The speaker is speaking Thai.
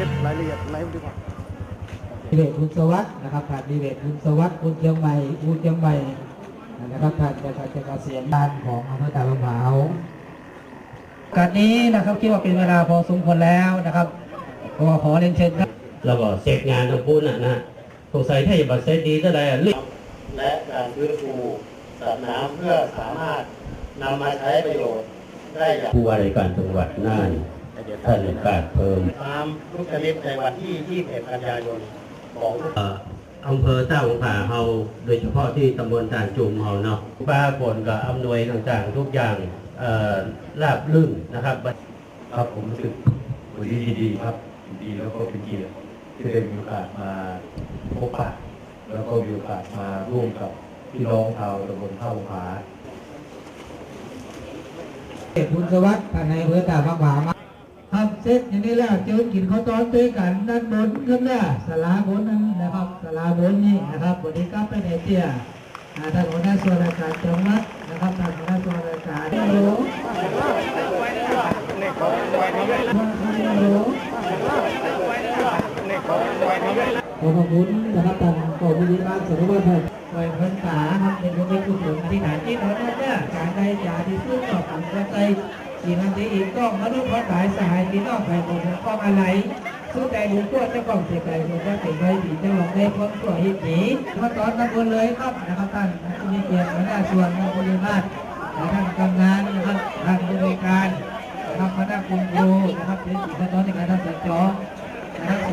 ก็บรายละเอียดอะไรดีกว่าดีเวทคุณสวัสดิ์นะครับผ่านดีเวทคุณสวัสดิ์คุณเชียงใหม่คุณเชียงใหม่นะครับผ่านจากการเกษียณบ้านของอำเภอตาลมหาวการนี้นะครับคิดว่าเป็นเวลาพอสมควรแล้วนะครับก็ขอเรียนเชิญครับแล้วก็เสร็จงานของคุณน่ะนะสงสัยถ้าอย่าบัตรเสร็จดีเท่าไหร่เรื่องและการฟื้นฟูสัตว์น้ำเพื่อสามารถนำมาใช้ประโยชน์ได้อย่างผู้ว่าราชการจังหวัดน่าน ท่านอากาศเพิ่มตามทุกชนิดในวันที่21กันยายนของทุกเอ่ออำเภอต้าหงผาเฮาโดยเฉพาะที่ตำบลด่านจุมเฮาเนาะป้าฝนกับอำนวยต่างๆ ทุกอย่างเอ่อราบรื่นนะครับ ครับผมรู้สึกวันนี้ดีๆครับดีแล้วก็เป็นเกียรติที่ได้มีโอกาสมาพบปะแล้วก็มีโอกาสมาร่วมกับพี่น้องชาวตำบลท่าผาเอกคุณสวัสดิ์ภายในอำเภอตากฟ้ามาครับ เสร็จอย่างนี้แล้วเจอกินข้าวต้อนด้วยกันด้านบนขึ้นเนี่ยสลาบนนั้นนะครับสลาบนนี่นะครับวันนี้ก็ไปในเตี้ยท่านหัวหน้าส่วนราชการจังหวัดนะครับท่านหัวหน้าส่วนราชการฮัลโหลฮัลโหลขอบคุณนะครับท่านกองวิริบ้านสรุปว่านคอยพิ่นตาครับในยุคนี้คุณผลอธิษฐานจิตเอาเนี่ยการใดจ่าที่ซื้อต่อกันก็ใจ สีมันสีอีกต้องมาดูพอสายสหายมีนอกไปหมดกล้องอะไรสู้ใจหลวงพ่อเจ้าของเสียใจหลวงพ่อเป็นใบสีเจ้าหลวงได้พ้นตัวหิหนีมาตอนตะบนเลยครับนะครับท่านมีเกียรติหัวหน้าส่วนมาบริมาตรท่านกำนันนะครับท่านผู้บริการนะครับคณะคุณครูนะครับเป็นสีขั้นตอนในการทำสัญจร